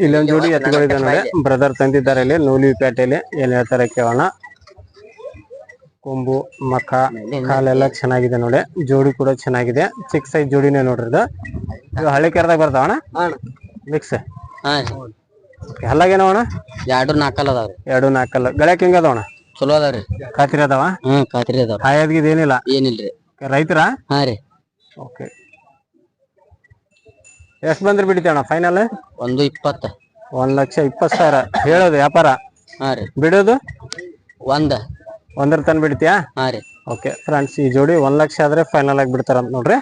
ಇಲ್ಲೊಂದ್ ಜೋಡಿ ಎತ್ತುಗಳಿದೆ ನೋಡಿ. ಬ್ರದರ್ ತಂದಿದ್ದಾರೆ ಇಲ್ಲಿ ನೂಲಿ ಪೇಟೆಯಲ್ಲಿ ಏನ್ ಹೇಳ್ತಾರೆ ಕೇಳೋಣ. ಕೊಂಬು ಮಖ ಕಾಲೆಲ್ಲ ಚೆನ್ನಾಗಿದೆ ನೋಡಿ. ಜೋಡಿ ಕೂಡ ಚೆನ್ನಾಗಿದೆ. ಚಿಕ್ಕ ಸೈಜ್ ಜೋಡಿನೇ ನೋಡ್ರಿ ಇದು. ಇದು ಹಳ್ಳಿ ಕೆರೆದಾಗ ಬರ್ತಾವಣ ಮಿಕ್ಸ್ ಹಾ ಅಣ್ಣ. ಎರಡು ನಾಲ್ಕಲ್ ಅದಾವ್ರಿ ಎರಡು ನಾಲ್ಕಲ್ಲ ಗಳಕ್ ಹೆಂಗ ಅದಾವಣ ಚಲೋ ಅದಾವ್ರಿ ಖಾತ್ರಿ ಅದಾವ? ಹ್ಮ್ ಖಾತ್ರಿ ಅದಾವ. ಹಾಯದ್ಗಿದ್ ಏನಿಲ್ಲ? ಏನಿಲ್ರಿ ರೈತರ? ಹಾ ರೀ. ಓಕೆ ಎಷ್ಟ್ ಬಂದ್ರೆ ಬಿಡ್ತೀವಣ್ಣ ಫೈನಲ್ ಒಂದು ಇಪ್ಪತ್ತ. ಒಂದ್ ಲಕ್ಷ ಇಪ್ಪತ್ತು ಸಾವಿರ. ಹೇಳೋದು ವ್ಯಾಪಾರ? ಹಾ ರೀ. ಬಿಡೋದು? ಒಂದ. ಒಂದ್ರ ತನ ಬಿಡ್ತೀಯಾ? ಹಾ ರೀ. ಓಕೆ ಫ್ರೆಂಡ್ಸ್ ಈ ಜೋಡಿ ಒಂದ್ ಲಕ್ಷ ಆದ್ರೆ ಫೈನಲ್ ಆಗಿ ಬಿಡ್ತಾರಂತ ನೋಡ್ರಿ.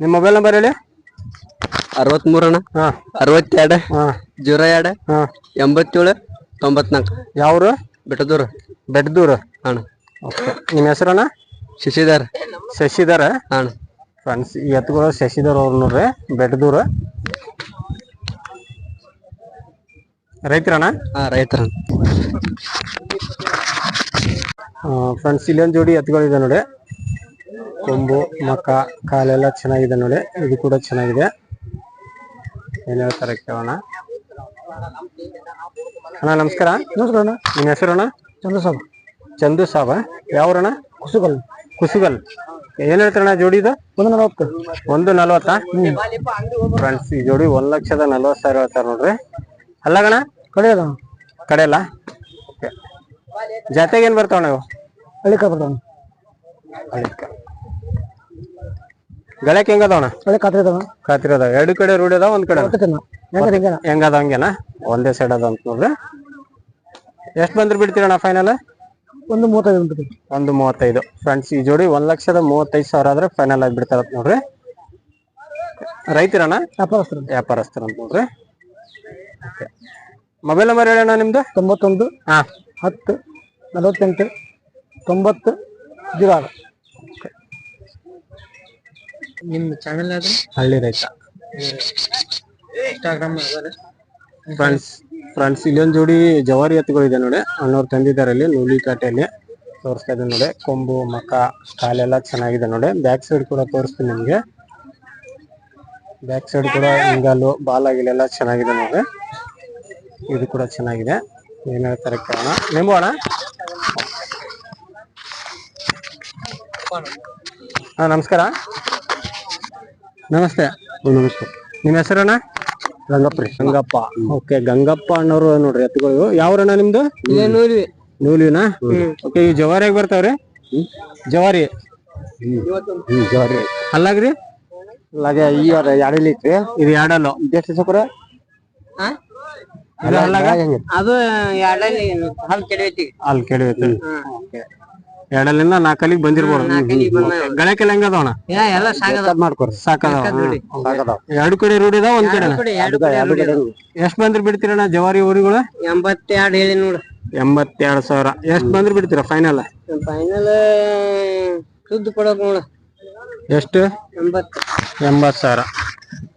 ನಿಮ್ಮ ಮೊಬೈಲ್ ನಂಬರ್ ಹೇಳಿ? ಅರವತ್ಮೂರಣ್ಣ ಹಾ. ಅರವತ್ತೆರಡು ಹಾ. ಜೀರೋ ಎರಡು ಹಾ. ಎಂಬತ್ತೇಳು ತೊಂಬತ್ನಾಲ್ಕು. ಯಾವ್ರು? ಬೆಟ್ಟದೂರು. ಬೆಟ್ಟದೂರು. ಅಣ್ಣ. ಓಕೆ ನಿಮ್ಮ ಹೆಸರಣ್ಣ ಶಶಿಧರ್. ಶಶಿಧರ? ಅಣ್ಣ. ಫ್ರೆಂಡ್ಸ್ ಈ ಎತ್ತುಗಳು ಶಶಿಧರ್ ಅವ್ರು ನೋಡ್ರಿ ಬೆಟ್ಟದೂರು. ರೈತರಣ್ಣ ಹಾ ರೈತರ ಫ್ರೆಂಡ್ಸ್ ಇಲ್ಲೊಂದು ಜೋಡಿ ಎತ್ತುಗಳಿದೆ ನೋಡಿ. ಕೊಂಬು ಮಕ್ಕ ಕಾಲೆಲ್ಲ ಚೆನ್ನಾಗಿದೆ ನೋಡಿ. ಇದು ಕೂಡ ಚೆನ್ನಾಗಿದೆ. ಏನು ಹೇಳ್ತಾರೆ ಕೇಳೋಣ. ಅಣ್ಣ ನಮಸ್ಕಾರ. ನಮಸ್ಕಾರ ನಿಮ್ಮ ಅಣ್ಣ? ಚಂದು ಸಾಬ್. ಚಂದು ಸಾಬ ಯಾವ್ರಣ್ಣ ಕುಸುಗಲ್. ಕುಸುಗಲ್. ಏನ್ ಹೇಳ್ತಾರಣ್ಣ ಜೋಡಿ ಇದು? ಒಂದು ನಲವತ್ತು. ಒಂದು ನಲವತ್ತ? ಫ್ರೆಂಡ್ಸ್ ಈ ಜೋಡಿ ಒಂದ್ ಲಕ್ಷದ ನಲ್ವತ್ ಸಾವಿರ ಹೇಳ್ತಾರ ನೋಡ್ರಿ. ಅಲ್ಲಗಣ ಕಡೆ ಅದ ಕಡೆಯಲ್ಲ? ಜೊತೆಗೆ ಏನ್ ಬರ್ತಾವ ನಾವು ಅಳಿಕ ಬರ್ತಾವ ಬರ್ತಾವ ಗಳಕ್ ಹೆಂಗದವಣ ಹಳ್ಳಿ ಖಾತ್ರಿ ಅದಾವ ಖಾತ್ರಿ ಅದಾವ. ಎರಡು ಕಡೆ ರೂಢಿ ಅದಾವ ಒಂದ್ ಕಡೆ ಹೆಂಗ ಅದಾವ ಹಂಗೇನ? ಒಂದೇ ಸೈಡ್ ಅದ ಅಂತ ನೋಡ್ರಿ. ಎಷ್ಟ್ ಬಂದ್ರೆ ಬಿಡ್ತೀರಣ್ಣ ಫೈನಲ್ ಒಂದು ಮೂವತ್ತೈದು ಒಂದು ಮೂವತ್ತೈದು. ಫ್ರೆಂಡ್ಸ್ ಈ ಜೋಡಿ ಒಂದ್ ಲಕ್ಷದ ಮೂವತ್ತೈದು ಸಾವಿರ ಆದ್ರೆ ಫೈನಲ್ ಆಗಿ ಬಿಡ್ತಾರ ನೋಡ್ರಿ. ರೈತರಣ್ಣ? ವ್ಯಾಪಾರಸ್ಥರ. ವ್ಯಾಪಾರಸ್ಥರ ಅಂತ ನೋಡ್ರಿ. ಮೊಬೈಲ್ ನಂಬರ್ ಹೇಳಣ್ಣ ನಿಮ್ದು? ತೊಂಬತ್ತೊಂದು. ಹಾ. ಹತ್ತು ನಲವತ್ತೆಂಟು ತೊಂಬತ್ತು ಜೀರೋ ಆರು ನಿಮ್ಮ ಚಾನೆಲ್ ಆದ್ರೆ ಹಳ್ಳಿ ರೈತ. ಫ್ರೆಂಡ್ಸ್ ಫ್ರೆಂಡ್ಸ್ ಇಲ್ಲೊಂದು ಜೋಡಿ ಜವಾರಿ ಎತ್ತುಗಳಿದೆ ನೋಡಿ. ಅಣ್ಣವ್ರು ತಂದಿದ್ದಾರೆ ಅಲ್ಲಿ ನೂಲಿ ಕಾಟೆಯಲ್ಲಿ ತೋರಿಸ್ತಾ ಇದ್ದೀನಿ ನೋಡಿ. ಕೊಂಬು ಮಕ ಕಾಲೆಲ್ಲ ಚೆನ್ನಾಗಿದೆ ನೋಡಿ. ಬ್ಯಾಕ್ ಸೈಡ್ ಕೂಡ ತೋರಿಸ್ತೀನಿ ನಿಮಗೆ. ಬ್ಯಾಕ್ ಸೈಡ್ ಕೂಡ ಹಿಂಗಾಲು ಬಾಲ ಚೆನ್ನಾಗಿದೆ ನೋಡಿ. ಇದು ಕೂಡ ಚೆನ್ನಾಗಿದೆ. ಏನ್ ಹೇಳ್ತಾರೆ ಕೇಳೋಣ ನಿಂಬು ಅಣ್ಣ ಹಾ ನಮಸ್ಕಾರ. ನಮಸ್ತೆ. ನಮಸ್ತೆ. ನಿಮ್ಮ ಹೆಸರಣ್ಣ ಗಂಗಪ್ಪ ರೀ ಗಂಗಪ್ಪ. ಓಕೆ ಗಂಗಪ್ಪ ಅನ್ನೋರು ನೋಡ್ರಿ ಎತ್ತುಗಳು ಯಾವ್ರಣ್ಣ ನಿಮ್ದು? ನೂಲಿನಾ ಓಕೆ ಇವ್ ಜವಾರಿಯಾಗಿ ಬರ್ತಾವ್ರಿ? ಜವಾರಿ. ಜವಾರಿ. ಅಲ್ಲಾಗ್ರಿ? ಅಲ್ಲಾಗೆ ಈ ಎರಡು ಐತ್ರಿ? ಇದು ಎರಡಲ್ಲು ಎಷ್ಟು ಸೊಕ್ರ ಅದು ಎರಡಲ್ಲಿ ಹಲ್ ಕೆಡವೈತಿ ಅಲ್ಲಿ ಕೆಡವೈತಿ ಎರಡಲ್ಲಿಂದ ನಾಲ್ಕಲ್ಲಿಗೆ ಬಂದಿರ್ಬೋದು. ಗಳಕ್ಕೆಲ್ಲ ಹೆಂಗದವಣ ಯಾ ಎಲ್ಲ ಸಾಗದ. ಮಾಡ್ಕೊರಿ ಸಾಕದವ ಎರಡು ಕಡೆ. ರೂಢಿ ಅದಾವ ಒಂದ್ ಕಡೆ ಎಷ್ಟ್ ಬಂದ್ರೆ ಬಿಡ್ತೀರಣ್ಣ ಜವಾರಿ ಊರಿಗಳು? ಎಂಬತ್ತೆರಡು ಹೇಳಿ ನೋಡು. ಎಂಬತ್ತೆರಡು ಸಾವಿರ. ಎಷ್ಟ್ ಬಂದ್ರೆ ಬಿಡ್ತೀರಾ ಫೈನಲ್ ಫೈನಲ್ ಸುದ್ದು ಕೊಡೋಕ್ ನೋಡ. ಎಷ್ಟು? ಎಂಬತ್ತು. ಎಂಬತ್ತು ಸಾವಿರ.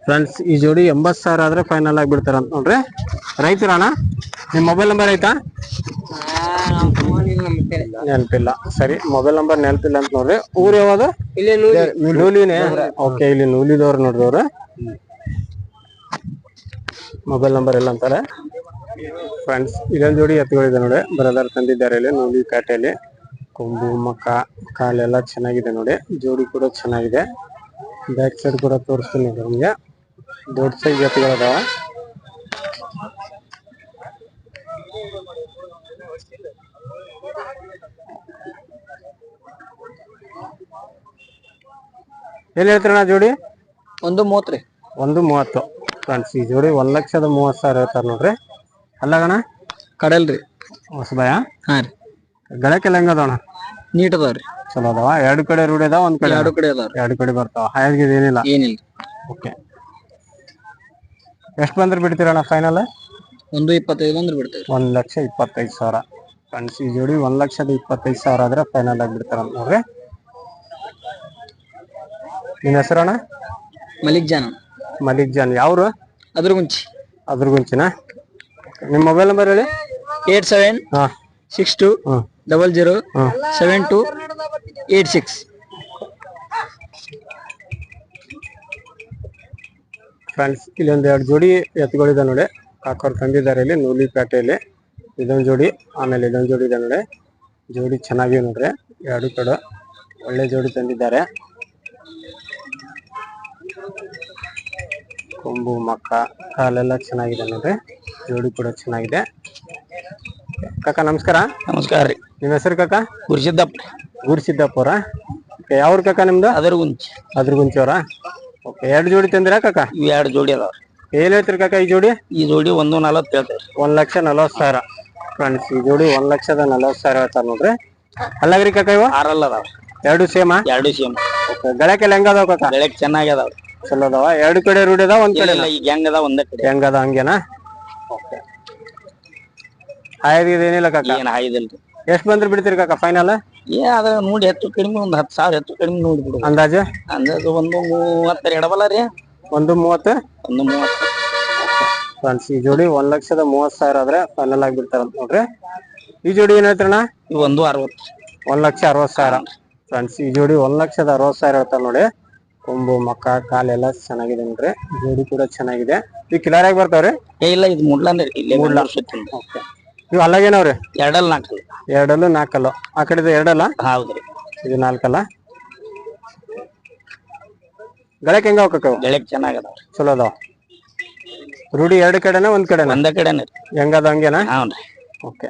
ಫ್ರೆಂಡ್ಸ್ ಈ ಜೋಡಿ ಎಂಬತ್ ಸಾವಿರ ಆದ್ರೆ ಫೈನಲ್ ಆಗಿ ಬಿಡ್ತಾರ ಅಂತ ನೋಡ್ರಿ. ರೈತರಣ್ಣ? ನಿಮ್ ಮೊಬೈಲ್ ನಂಬರ್ ಐತಾ ನೆನಪಿಲ್ಲ. ಸರಿ ಮೊಬೈಲ್ ನಂಬರ್ ನೆನಪಿಲ್ಲ ಅಂತ ನೋಡ್ರಿ. ಊರ್ ಯಾವ್ದು? ನೂಲಿನೇ? ಓಕೆ ಇಲ್ಲಿ ನೂಲಿದವ್ರು ನೋಡ್ರಿ ಅವ್ರು ಮೊಬೈಲ್ ನಂಬರ್ ಎಲ್ಲ ಅಂತಾರೆ. ಫ್ರೆಂಡ್ಸ್ ಇದೊಂದು ಜೋಡಿ ಎತ್ತುಗಳಿದೆ ನೋಡಿ. ಬ್ರದರ್ ತಂದಿದ್ದಾರೆ ಇಲ್ಲಿ ನೂಲಿ ಕಾಟೆಯಲ್ಲಿ. ಕೊಂಬು ಮಕ್ಕ ಕಾಲೆಲ್ಲ ಚೆನ್ನಾಗಿದೆ ನೋಡಿ. ಜೋಡಿ ಕೂಡ ಚೆನ್ನಾಗಿದೆ. ಬ್ಯಾಕ್ ಸೈಡ್ ಕೂಡ ತೋರಿಸ್ತೀನಿ ನಿಮ್ಗೆ. ದೊಡ್ಡ ಸೈಜ್ ಎತ್ತುಗಳದಾವ. ಎಲ್ಲಿ ಹೇಳ್ತೀರಣ್ಣ ಜೋಡಿ? ಒಂದು ಮೂವತ್ತ್ರಿ ಒಂದು ಮೂವತ್ತು. ಫ್ರೆಂಡ್ಸ್ ಈ ಜೋಡಿ ಒಂದ್ ಲಕ್ಷದ ಮೂವತ್ತು ಸಾವಿರ ಹೇಳ್ತಾರ ನೋಡ್ರಿ. ಅಲ್ಲಗಣ ಕಡಲ್ರಿ ಹೊಸಬಾಯ ಹಾ ರೀ. ಗಳಕ್ಕೆಲ್ಲ ಹೆಂಗದವಣ ನೀಟ್ ಅದಾವ್ರಿ ಚಲೋ ಅದಾವ. ಎರಡು ಕಡೆ ರೂಢಿ ಅದಾವ ಒಂದ್ ಕಡೆ ಎರಡು ಕಡೆ ಅದಾವ್ರಿ ಎರಡು ಕಡೆ ಬರ್ತಾವ. ಹಾಯಾಗಿ ಏನಿಲ್ಲ? ಏನಿಲ್ಲ ಓಕೆ ಎಷ್ಟು ಬಂದ್ರೆ ಬಿಡ್ತೀರಣ್ಣ ಫೈನಲ್ ಒಂದು ಇಪ್ಪತ್ತೈದು ಅಂದ್ರೆ ಬಿಡ್ತೀವಿ ಒಂದ್ ಲಕ್ಷ ಇಪ್ಪತ್ತೈದು ಸಾವಿರ. ಫ್ರೆಂಡ್ಸ್ ಈ ಜೋಡಿ ಒಂದ್ ಲಕ್ಷದ ಇಪ್ಪತ್ತೈದು ಸಾವಿರ ಆದ್ರೆ ಫೈನಲ್ ಆಗಿ ಬಿಡ್ತಾರ ನೋಡ್ರಿ. ನಿನ್ನ ಹೆಸರಣ್ಣ ಮಲಿಕ್ ಜಾನ್. ಮಲಿಕ್ ಜಾನ್. ಯಾವ್ರು? ಅದ್ರ ಗುಂಚಿ ಅದ್ರ ಗುಂಚಿನ ನಿಮ್ಮ ಮೊಬೈಲ್ ನಂಬರ್ ಹೇಳಿ? ಏಟ್ ಸೆವೆನ್ ಹಾ. Six two double zero seven two eight six. Friends ಇಲ್ಲೊಂದು ಎರಡು ಜೋಡಿ ಎತ್ತುಗಳಿದೆ ನೋಡಿ. ಕಾಕೋರ್ ತಂದಿದ್ದಾರೆ ಇಲ್ಲಿ ನೂಲಿ ಪೇಟೆಯಲ್ಲಿ ಇದೊಂದು ಜೋಡಿ ಆಮೇಲೆ ಇದೊಂದ್ ಜೋಡಿ ಇದೆ ನೋಡಿ. ಜೋಡಿ ಚೆನ್ನಾಗಿದೆ ನೋಡ್ರಿ. ಎರಡು ಕಡೆ ಒಳ್ಳೆ ಜೋಡಿ ತಂದಿದ್ದಾರೆ. ಕೊಂಬು ಮಕ್ಕ ಕಾಲೆಲ್ಲ ಚೆನ್ನಾಗಿದೆ ನೋಡ್ರಿ ಜೋಡಿ ಕೂಡ ಚೆನ್ನಾಗಿದೆ. ಕಾಕ ನಮಸ್ಕಾರ. ನಮಸ್ಕಾರ ರೀ. ನಿಮ್ಮ ಹೆಸರು ಕಾಕ? ಗುರುಸಿದ್ದಪ್ಪ ಗುರುಸಿದ್ದಪ್ಪವ್ರ ಯಾವ್ರ ಕಾಕ ನಿಮ್ದು? ಅದರ ಗುಂಚಿ ಅದ್ರ ಗುಂಚವ್ರ ಓಕೆ ಎರಡು ಜೋಡಿ ತಂದಿರಾ ಕಾಕ? ಇವ್ ಎರಡು ಜೋಡಿ ಅದಾವ ಏನ್ ಹೇಳ್ತೀರಿ ಕಾಕ ಈ ಜೋಡಿ? ಈ ಜೋಡಿ ಒಂದು ನಲವತ್ತು ಹೇಳ್ತಾರೆ ಒಂದ್ ಲಕ್ಷ ನಲವತ್ ಸಾವಿರ. ಫ್ರೆಂಡ್ಸ್ ಈ ಜೋಡಿ ಒಂದ್ ಲಕ್ಷದ ನಲವತ್ ಸಾವಿರ ಹೇಳ್ತಾರ ನೋಡ್ರಿ. ಅಲ್ಲಾಗ್ರಿ ಕಾಕ ಇವ? ಆರಲ್ಲ ಅದಾವ ಎರಡು ಸೇಮ? ಎರಡು ಸೇಮ್. ಗಳಕ್ಕೆಲ್ಲ ಹೆಂಗದಾವ ಕಾಕ? ಗಳಕ್ಕೆ ಚೆನ್ನಾಗಿ ಅದಾವ್ರಿ ಚಲೋ ಅದಾವ ಎರಡು ಕಡೆ ರೂಢಿ ಅದಾವ ಒಂದ್ ಕಡೆ ಇಲ್ಲ ಈಗ ಹೆಂಗ್ ಅದಾವ ಒಂದೇ ಕಡೆ. ಅದ ಹಂಗೇನಾ? ಹಾಯಾಗಿದೆ ಏನಿಲ್ಲ ಕಾಕ? ಏನ್ ಹಾಯ್ದಿಲ್ರಿ. ಎಷ್ಟ್ ಬಂದ್ರೆ ಬಿಡ್ತೀರಿ ಕಾಕ ಫೈನಲ್ ಏ ಅದ ನೋಡಿ ಹೆಚ್ಚು ಕಡಿಮೆ ಒಂದ್ ಹತ್ತು ಸಾವಿರ ಹೆಚ್ಚು ಕಡಿಮೆ ನೋಡಿ ಬಿಡು. ಅಂದಾಜು? ಅಂದಾಜು ಒಂದು ಮೂವತ್ತರ ಎಡಬಲ್ಲ ರೀ. ಒಂದು ಮೂವತ್ತು? ಒಂದು ಮೂವತ್ತು. ಫ್ರೆಂಡ್ಸ್ ಈ ಜೋಡಿ ಒಂದ್ ಲಕ್ಷದ ಮೂವತ್ ಸಾವಿರ ಆದ್ರೆ ಫೈನಲ್ ಆಗಿ ಬಿಡ್ತಾರಂತ ನೋಡ್ರಿ. ಈ ಜೋಡಿ ಏನ್ ಹೇಳ್ತೀರಣ್ಣ? ಇವ್ ಒಂದು ಅರವತ್ತು. ಒಂದ್ ಲಕ್ಷ ಅರವತ್ ಸಾವಿರ. ಫ್ರೆಂಡ್ಸ್ ಈ ಜೋಡಿ ಒಂದ್ ಲಕ್ಷದ ಅರವತ್ ಸಾವಿರ ಹೇಳ್ತಾರ ನೋಡಿ. ಕೊಂಬು ಮಕ್ಕ ಕಾಲೆಲ್ಲ ಚೆನ್ನಾಗಿದೆ ನೋಡ್ರಿ ಜೋಡಿ ಕೂಡ ಚೆನ್ನಾಗಿದೆ. ಈ ಕಿಲಾರಿಯಾಗಿ ಬರ್ತಾವ್ರಿ? ಏ ಇಲ್ಲ ಇದು ಮುಡ್ಲಾಂದ್ರಿ ಇಲ್ಲೇ ಮುಡ್ಲ. ಓಕೆ. ಇವು ಅಲ್ಲಾಗೇನವ್ರಿ? ಎರಡಲ್ಲ ನಾಲ್ಕಲ್ಲ. ಎರಡಲ್ಲೂ ನಾಲ್ಕಲ್ಲ. ಆ ಕಡೆದು ಎರಡಲ್ಲ? ಹೌದ್ರಿ. ಇದು ನಾಲ್ಕಲ್ಲ? ಗಳಕ್ ಹೆಂಗ ಹೋಗಕ್ಕ ಬೆಳಕ್ ಚೆನ್ನಾಗ್ ಅದಾವ್ರಿ ಚಲೋ ಅದಾವ. ರೂಢಿ ಎರಡು ಕಡೆನ ಒಂದ್ ಕಡೆನ? ಒಂದ ಕಡೆನೇ ಹೆಂಗದ ಹಂಗೇನಾ? ರೀ. ಓಕೆ.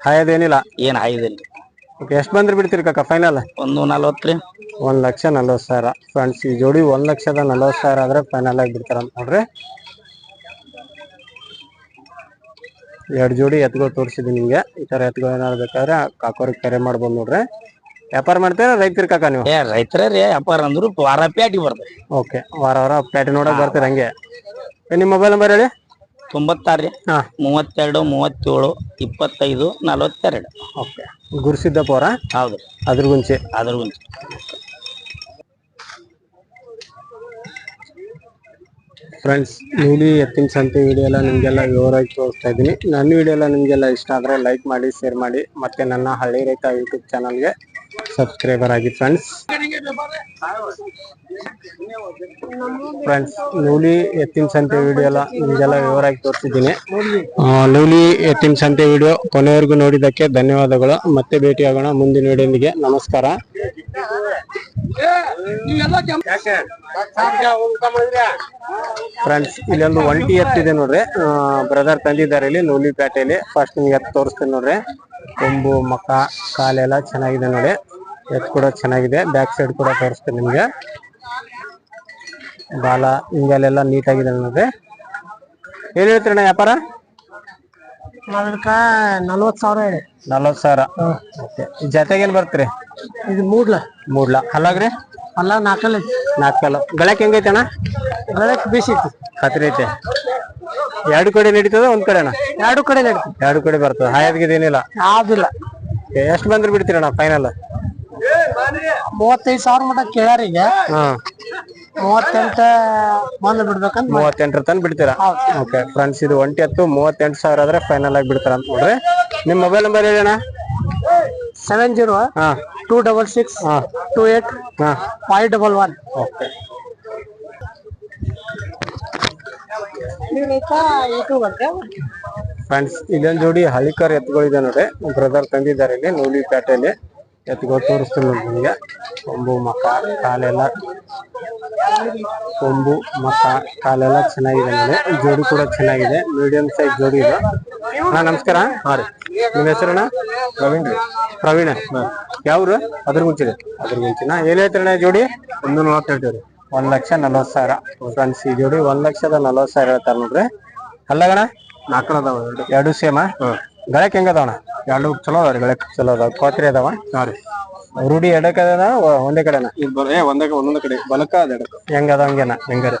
ಹಾಯದೇನಿಲ್ಲ ಏನು ಹಾಯ್ದಿಲ್ರಿ ಓಕೆ ಎಷ್ಟು ಬಂದ್ರೆ ಬಿಡ್ತೀರಿ ಕಾಕ ಫೈನಲ್ ಒಂದು ನಲ್ವತ್ತು ರೀ. ಒಂದ್ ಲಕ್ಷ ನಲ್ವತ್ ಸಾವಿರ. ಫ್ರೆಂಡ್ಸ್ ಈ ಜೋಡಿ ಒಂದ್ ಲಕ್ಷದ ನಲ್ವತ್ ಸಾವಿರ ಆದ್ರೆ ಫೈನಲ್ ಆಗಿ ಬಿಡ್ತಾರ ನೋಡ್ರಿ. ಎರಡು ಜೋಡಿ ಎತ್ಗಳು ತೋರಿಸಿದ್ವಿ ನಿಮಗೆ. ಈ ತರ ಎತ್ಗಳು ಏನಾದ್ರು ಬೇಕಾದ್ರೆ ಕಾಕೋರಿಗೆ ಕರೆ ಮಾಡ್ಬೋದು ನೋಡ್ರಿ. ವ್ಯಾಪಾರ ಮಾಡ್ತೀರಾ ರೈತರ ಕಾಕ ನೀವು? ಏ ರೈತರೇ ರೀ ವ್ಯಾಪಾರ ಅಂದ್ರು ವಾರ ಪ್ಯಾಟಿ ಬರ್ತದೆ ಓಕೆ ವಾರ ವಾರ ಪ್ಯಾಟಿ ನೋಡಕ್ ಬರ್ತೀರ ಹಂಗೆ. ಏ, ನಿಮ್ಮ ಮೊಬೈಲ್ ನಂಬರ್ ಹೇಳಿ? ತೊಂಬತ್ತಾರು ಮೂವತ್ತೆರಡು ಮೂವತ್ತೇಳು ಇಪ್ಪತ್ತೈದು ನಲವತ್ತೆರಡು. ಓಕೆ. ಗುರುಸಿದ್ದಪ್ಪ ಅವರ ಹೌದು. ಅದ್ರ ಗುಂಚೆ ಅದ್ರ ಗುಂಚೆ ಫ್ರೆಂಡ್ಸ್ ನೀಲಿ ಎತ್ತಿನ ಸಂತೆ ವಿಡಿಯೋ ಎಲ್ಲ ನಿಮಗೆಲ್ಲ ವಿವರವಾಗಿ ತೋರಿಸ್ತಾ ಇದ್ದೀನಿ. ನನ್ನ ವಿಡಿಯೋ ಎಲ್ಲ ನಿಮಗೆಲ್ಲ ಇಷ್ಟ ಆದರೆ ಲೈಕ್ ಮಾಡಿ ಶೇರ್ ಮಾಡಿ ಮತ್ತೆ ನನ್ನ ಹಳ್ಳಿ ರೈತ ಯೂಟ್ಯೂಬ್ ಚಾನಲ್ಗೆ ಸಬ್ಸ್ಕ್ರೈಬರ್ ಆಗಿ ಫ್ರೆಂಡ್ಸ್ ಫ್ರೆಂಡ್ಸ್ ನೂಲಿ ಎತ್ತಿನ ಸಂತೆ ವಿಡಿಯೋ ಎಲ್ಲ ನಿಮಗೆಲ್ಲ ವಿವರವಾಗಿ ತೋರಿಸಿದ್ದೀನಿ. ನೂಲಿ ಎತ್ತಿನ ಸಂತೆ ವಿಡಿಯೋ ಕೊನೆವರೆಗೂ ನೋಡಿದ್ದಕ್ಕೆ ಧನ್ಯವಾದಗಳು. ಮತ್ತೆ ಭೇಟಿಯಾಗೋಣ ಮುಂದಿನ ವಿಡಿಯೋನಿಗೆ ನಮಸ್ಕಾರ. ಫ್ರೆಂಡ್ಸ್ ಇಲ್ಲೊಂದು ಒಂಟಿ ಎತ್ತಿದೆ ನೋಡ್ರಿ. ಬ್ರದರ್ ತಂದಿದ್ದಾರೆ ಇಲ್ಲಿ ನೂಲಿಪೇಟೆಯಲ್ಲಿ ಫಸ್ಟ್ ನಿಮ್ಗೆ ಎತ್ತು ತೋರಿಸ್ತೀನಿ ನೋಡ್ರಿ. ಕೊಂಬು, ಮಕ, ಕಾಲೆಲ್ಲ ಚೆನ್ನಾಗಿದೆ ನೋಡಿ. ಎತ್ತು ಕೂಡ ಚೆನ್ನಾಗಿದೆ. ಬ್ಯಾಕ್ ಸೈಡ್ ಕೂಡ ತೋರಿಸ್ತೀನಿ ನಿಮ್ಗೆ. ಬಾಲ ಹಿಂಗಲ್ಲೆಲ್ಲಾ ನೀಟ್ ಆಗಿದೆ ನೋಡ್ರಿ ಏನ್ ಹೇಳ್ತೀರಣ್ಣ ವ್ಯಾಪಾರ? ಅದಕ್ಕ ಸಾವಿರ ಹೇಳಿ. ನಲ್ವತ್ತು ಸಾವಿರ. ಓಕೆ ಜೊತೆಗೆ ಏನ್ ಬರ್ತೀರಿ? ಇದು ಮೂಡ್ಲ. ಮೂಡ್ಲ. ಹಲ್ಲಾಗ್ರಿ ಅಲ್ಲ ನಾಲ್ಕಲ್ಲ ನಾಲ್ಕಲ್ಲ. ಬೆಳಕ್ ಹೆಂಗೈತೆ ಅಣ್ಣ? ಬೆಳಕ್ ಬೀಸೈತಿ ಖಾತ್ರಿ ಐತೆ. ಎರಡು ಕಡೆ ನಡೀತದ ಒಂದ್ ಕಡೆ ಅಣ್ಣ ಎರಡು ಕಡೆ ನಡೀತದೆ. ಎರಡು ಕಡೆ ಬರ್ತದೆ. ಹಾಯದ್ಗಿದೇನಿಲ್ಲ ಯಾವ್ದಿಲ್ಲ. ಎಷ್ಟು ಬಂದ್ರೆ ಬಿಡ್ತೀರಣ್ಣ ಫೈನಲ್ ಮೂವತ್ತೈದು ಸಾವಿರ ಮಟ ಕೇಳಾರ ಈಗ. ಹಾ. ಮೂವತ್ತೆಂಟ ಬಂದ್ ಬಿಡ್ಬೇಕಂತ ಮೂವತ್ತೆಂಟರ ತನಕ ಬಿಡ್ತೀರಾ? ಓಕೆ ಫ್ರೆಂಡ್ಸ್ ಇದು ಒಂಟಿ ಹತ್ತು ಮೂವತ್ತೆಂಟು ಸಾವಿರ ಆದ್ರೆ ಫೈನಲ್ ಆಗಿ ಬಿಡ್ತಾರ ಅಂತ ನೋಡ್ರಿ. ನಿಮ್ ಮೊಬೈಲ್ ನಂಬರ್ ಹೇಳಿ ಅಣ್ಣ. ಸೆವೆನ್ ಜೀರೋ ಹಾ. ಟೂ ಡಬಲ್ ಸಿಕ್ಸ್ ಹಾ. ಟೂ ಏಟ್ ಹಾ. Five double one okay. Friends ಇದೊಂದ್ ಜೋಡಿ ಹಳಿಕರ್ ಎತ್ತುಗಳಿದೆ ನೋಡ್ರಿ. ಬ್ರದರ್ ತಂದಿದ್ದಾರೆ ಇಲ್ಲಿ ನೂಲಿ ಪೇಟೆಯಲ್ಲಿ ಎತ್ತುಗಳು ತೋರಿಸ್ತೀನಿ ನಿಮಗೆ. ಕೊಂಬು ಮಕ ಕಾಲೆಲ್ಲ. ಕೊಂಬು ಮಕ ಕಾಲೆಲ್ಲ ಚೆನ್ನಾಗಿದೆ ನೋಡಿ. ಜೋಡಿ ಕೂಡ ಚೆನ್ನಾಗಿದೆ. ಮೀಡಿಯಂ ಸೈಜ್ ಜೋಡಿ ಇದು. ಅಣ್ಣ ನಮಸ್ಕಾರ. ಹಾ ರೀ. ನಿಮ್ಮ ಹೆಸರಣ್ಣ? ಪ್ರವೀಣ್ ರೀ. ಪ್ರವೀಣ. ಯಾವ್ರು? ಅದ್ರ ಮುಂಚಿರಿ ಅದ್ರ ಮುಂಚಿನ ಏನ್ ಹೇಳ್ತೀರಣ್ಣ ಜೋಡಿ? ಒಂದು ನಲವತ್ತು ಹೇಳ್ತೀವಿ ಒಂದ್ ಲಕ್ಷ ನಲವತ್ತು ಸಾವಿರ. ಫ್ರೆಂಡ್ಸ್ ಈ ಜೋಡಿ ಒಂದ್ ಲಕ್ಷದ ನಲವತ್ತು ಸಾವಿರ ಹೇಳ್ತಾರೆ ನೋಡ್ರಿ. ಅಲ್ಲಗಣ ನಾಲ್ಕು ಅದಾವ ಎರಡು. ಸೇಮ? ಗಳಕ್ ಹೆಂಗ ಅದಾವಣ ಎರಡು ಚಲೋ ಅದಾವ್ರಿ ಗಳಕ್ ಚಲೋ ಅದಾವ. ಕೋತ್ರಿ ಅದಾವ? ಹಾ ರೀ. ರೂಢಿ ಎಡಕ್ ಅದ ಒಂದೇ ಕಡೆನ? ಏ ಒಂದೇ ಒಂದೊಂದ್ ಕಡೆ. ಬಲಕ ಅದ ಹೆಂಗ ಅದ ಹಂಗೇನ? ಹೆಂಗಾರ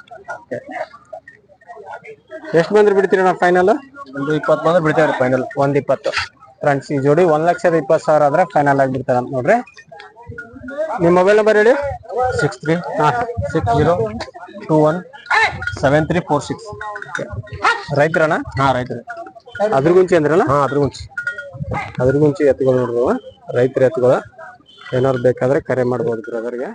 ಎಷ್ಟು ಬಂದ್ರೆ ಬಿಡ್ತೀರಿ ಫೈನಲ್ ಒಂದು ಇಪ್ಪತ್ತು ಬಂದ್ರೆ ಬಿಡ್ತೇವ್ರಿ ಫೈನಲ್ ಒಂದ್ ಇಪ್ಪತ್ತು. ಫ್ರೆಂಡ್ಸ್ ಈ ಜೋಡಿ ಒಂದ್ ಲಕ್ಷದ ಇಪ್ಪತ್ತು ಸಾವಿರ ಆದ್ರೆ ಫೈನಲ್ ಆಗಿ ಬಿಡ್ತಾರ ಅಂತ ನೋಡ್ರಿ. ನಿಮ್ ಮೊಬೈಲ್ ನಂಬರ್ ಹೇಳಿ. ಸಿಕ್ಸ್ ತ್ರೀ ಹಾ six zero two one seven three four six ರೈತರಣ್ಣ ಹಾ ರೈತರು. ಅದ್ರ ಗುಂಚಿ ಅಂದ್ರಲ್ಲ? ಹಾ ಅದ್ರ ಗುಂಚಿ ಅದ್ರ ಗುಂಚಿ ಎತ್ತುಗಳು ನೋಡಿದ್ವು. ರೈತರ ಎತ್ತುಗಳ ಏನಾದ್ರು ಬೇಕಾದ್ರೆ ಕರೆ ಮಾಡ್ಬೋದು ಬ್ರದರ್ಗೆ